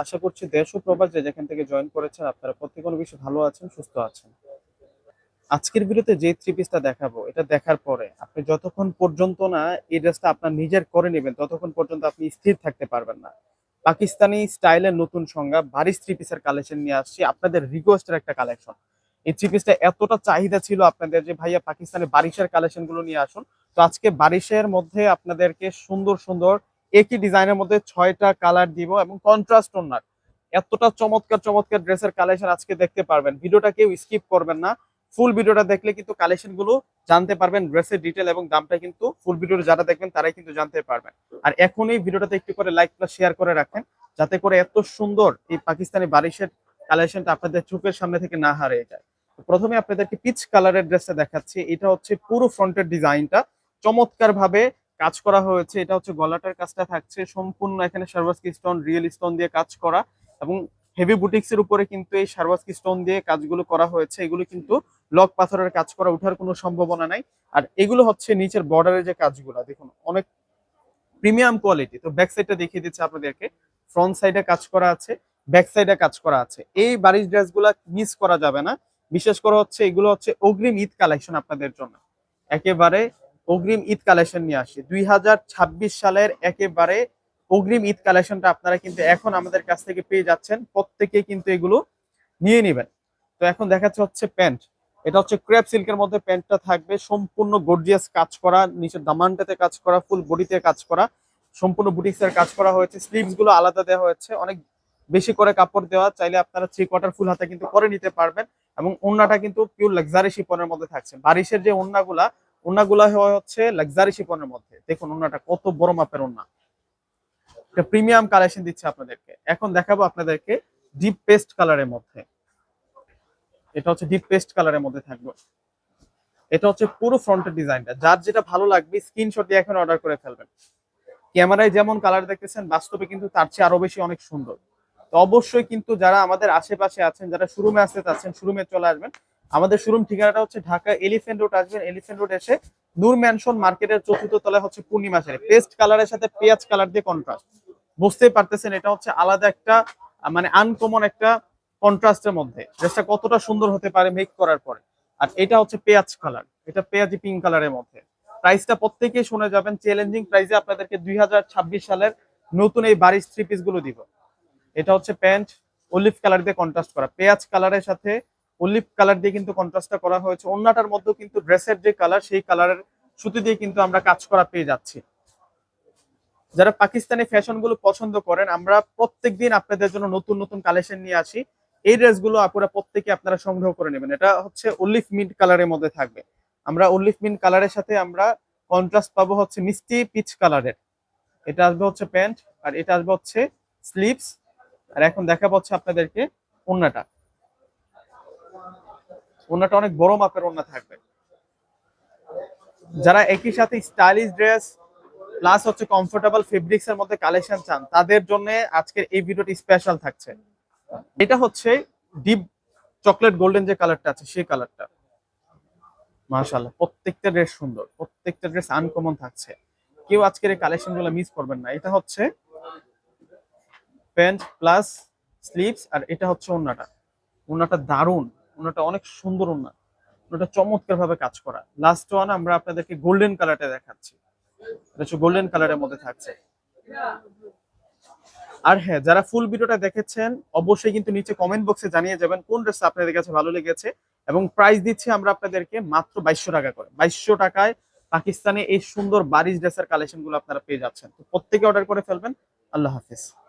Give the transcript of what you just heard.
আশা করছি দেশ ও প্রবাস যেখান থেকে জয়েন করেছেন, আপনারা প্রত্যেক অনেক বেশি ভালো আছেন, সুস্থ আছেন। আজকের ভিডিওতে যে থ্রি পিসটা দেখাবো, এটা দেখার পরে আপনি যতক্ষণ পর্যন্ত না এই ড্রেসটা আপনার নিজের করে নেবেন, ততক্ষণ পর্যন্ত আপনি স্থির থাকতে পারবেন না। পাকিস্তানি স্টাইলের নতুন সংজ্ঞা বারিশ থ্রি পিসের কালেকশন নিয়ে আসছি, আপনাদের রিকোয়েস্টের একটা কালেকশন এই থ্রি পিসটা এতটা চাহিদা ছিল আপনাদের যে, ভাইয়া, পাকিস্তানি বারিশের কালেকশনগুলো নিয়ে আসুন। তো আজকে বারিশের মধ্যে আপনাদেরকে সুন্দর সুন্দর একই ডিজাইনের মধ্যে ছয়টা কালার দিব এবং কন্ট্রাস্ট ওনার এতটা চমৎকার চমৎকার ড্রেসের কালেকশন আজকে দেখতে পারবেন। ভিডিওটা কেউ স্কিপ করবেন না। ফুল ভিডিওটা দেখলে কিন্তু কালেকশনগুলো জানতে পারবেন, ড্রেসের ডিটেল এবং দামটা কিন্তু ফুল ভিডিওটা যারা দেখবেন তারাই কিন্তু জানতে পারবেন। আর এখন এই ভিডিওটাতে একটু করে লাইক প্লাস শেয়ার করে রাখেন, যাতে করে এত সুন্দর এই পাকিস্তানি বারিশের কালেকশনটা আপনাদের চোখের সামনে থেকে না হারিয়ে যায়। প্রথমে আপনাদেরকে পিচ কালারের ড্রেসটা দেখাচ্ছি। এটা হচ্ছে পুরো ফ্রন্টের ডিজাইনটা চমৎকার ভাবে কাজ করা হয়েছে, এটা হচ্ছে গলাটার কাজটা থাকছে, সম্পূর্ণ এখানে সার্ভাসকি স্টোন, রিয়েল স্টোন দিয়ে কাজ করা এবং হেভি বুটিক্স এর উপরে কিন্তু এই সার্ভাসকি স্টোন দিয়ে কাজগুলো করা হয়েছে, এগুলো কিন্তু লক পাথরের কাজ করা ওঠার কোনো সম্ভাবনা নাই। আর এগুলো হচ্ছে নিচের বর্ডারের যে কাজগুলো, দেখুন, অনেক প্রিমিয়াম কোয়ালিটি তো ব্যাক সাইডটা দেখিয়ে দিচ্ছে আপনাদেরকে ফ্রন্ট সাইডে কাজ করা আছে ব্যাক সাইডে কাজ করা আছে, এই বারিশ ড্রেসগুলো মিস করা যাবে না, বিশেষ করে হচ্ছে এগুলো হচ্ছে অগ্রিম ঈদ কালেকশন আপনাদের জন্য, একেবারে অগ্রিম ঈদ কালেকশন নিয়ে আসি। দুই হাজার ছাব্বিশ সালের একেবারে অগ্রিম ঈদ কালেকশনটা আপনারা কিন্তু এখন আমাদের কাছ থেকে পেয়ে যাচ্ছেন। প্রত্যেকে কিন্তু এগুলো নিয়ে নেবেন। তো এখন দেখাচ্ছে হচ্ছে প্যান্ট। এটা হচ্ছে ক্রেপ সিল্কের মধ্যে প্যান্টটা থাকবে। সম্পূর্ণ গর্জিয়াস কাজ করা, নিচের দামানটাতে কাজ করা, ফুল বডিতে কাজ করা, সম্পূর্ণ বুটিক্সের কাজ করা হয়েছে। স্লিভসগুলো আলাদা দেওয়া হয়েছে। অনেক বেশি করে কাপড় দেওয়া, চাইলে আপনারা থ্রি কোয়ার্টার ফুল হাতে কিন্তু করে নিতে পারবেন এবং ওন্নাটা কিন্তু পিওর লাক্সারি শিপনের মধ্যে থাকছে। বারিশের যে ওন্নাগুলা ওন্নাগুলা হচ্ছে লাক্সারি শিপনের মধ্যে। দেখুন ওন্নাটা কত বড় মাপের ওন্না একটা প্রিমিয়াম কালেকশন দিচ্ছে আপনাদেরকে। এখন দেখাবো আপনাদেরকে ডিপ পেস্ট কালারের মধ্যে। এটা হচ্ছে ডিপ পেস্ট কালারের মধ্যে থাকবে। এটা হচ্ছে পুরো ফ্রন্টের ডিজাইনটা যার যেটা ভালো লাগবে স্ক্রিনশট দিয়ে এখন অর্ডার করে ফেলবেন। ক্যামেরায় যেমন কালার দেখতেছেন, বাস্তবে কিন্তু তার চেয়ে আরও বেশি অনেক সুন্দর। তো অবশ্যই কিন্তু যারা আমাদের আশেপাশে আছেন, যারা শোরুমে আসতে চাচ্ছেন শোরুমে চলে আসবেন আমাদের শোরুম ঠিকানাটা হচ্ছে ঢাকা এলিফেন্ট রোড আসবেন এলিফেন্ট রোড এসে নূর ম্যানশন মার্কেটের চতুর্থ তলায় হচ্ছে পূর্ণিমা শাড়ি। পেস্ট কালারের সাথে পেঁয়াজ কালার দিয়ে কন্ট্রাস্ট বুঝতেই পারতেছেন, এটা হচ্ছে আলাদা একটা মানে আনকমন একটা কন্ট্রাস্টের মধ্যে। ড্রেসটা কতটা সুন্দর হতে পারে মেক করার পরে। আর এটা হচ্ছে পেঁয়াজ কালার এটা পেঁয়াজি পিঙ্ক কালারের মধ্যে। প্রাইসটা প্রত্যেকেই শুনে যাবেন চ্যালেঞ্জিং প্রাইসে আপনাদেরকে দুই হাজার ছাব্বিশ সালের নতুন এই বাড়ির থ্রি পিসগুলো দিব। এটা হচ্ছে প্যান্ট অলিভ কালার দিয়ে কন্ট্রাস্ট করা। পেঁয়াজ কালারের সাথে অলিভ কালার দিয়ে কিন্তু কন্ট্রাস্টটা করা হয়েছে। অন্যটার মধ্যেও কিন্তু ড্রেসের যে কালার সেই কালারের সুতি দিয়ে কিন্তু আমরা কাজ করা পেয়ে যাচ্ছি। যারা পাকিস্তানি ফ্যাশনগুলো পছন্দ করেন, আমরা প্রত্যেক দিন আপনাদের জন্য নতুন নতুন কালেকশন নিয়ে আসি। এই ড্রেসগুলো আপুরা প্রত্যেকে আপনারা সংগ্রহ করে নেবেন। এটা হচ্ছে অলিভ মিন্ট কালারের মধ্যে থাকবে। আমরা অলিভ মিন্ট কালারের সাথে আমরা কন্ট্রাস্ট পাবো হচ্ছে মিষ্টি পিচ কালারের এটা আসবে হচ্ছে প্যান্ট আর এটা আসবে হচ্ছে স্লিভস আর এখন দেখা পাচ্ছে আপনাদেরকে ওন্নাটা ওন্নাটা অনেক বড় মাপের ওন্না থাকবে। যারা একই সাথে স্টাইলিশ ড্রেস, প্লাস হচ্ছে কমফোর্টেবল ফেব্রিক্স এর মধ্যে কালেকশন চান, তাদের জন্য আজকের এই ভিডিওটি স্পেশাল থাকছে। এটা হচ্ছে ডিপ চকলেট গোল্ডেন যে কালারটা আছে, সেই কালারটা মাশাআল্লাহ, প্রত্যেকটা ড্রেস সুন্দর, প্রত্যেকটা ড্রেস আনকমন থাকছে। কেউ আজকের এই কালেকশনগুলো মিস করবেন না। এটা হচ্ছে প্যান্ট প্লাস স্লিভস আর এটা হচ্ছে ওন্নাটা ওন্নাটা দারুণ। ওন্নাটা অনেক সুন্দর ওন্না ওটা চমৎকার ভাবে কাজ করা। লাস্ট ওয়ান আমরা আপনাদেরকে গোল্ডেন কালারটা দেখাচ্ছি। এটা গোল্ডেন কালারের মধ্যে থাকছে। আর হ্যাঁ যারা ফুল ভিডিওটা দেখেছেন, অবশ্যই কিন্তু নিচে কমেন্ট বক্সে জানিয়ে যাবেন কোন ড্রেস আপনাদের কাছে ভালো লেগেছে এবং প্রাইস দিচ্ছি আমরা আপনাদেরকে মাত্র বাইশশো টাকা করে। বাইশশো টাকায় পাকিস্তানে এই সুন্দর বারিশ ড্রেসের কালেকশনগুলো আপনারা পেয়ে যাচ্ছেন। তো প্রত্যেকে অর্ডার করে ফেলবেন। আল্লাহ হাফিজ।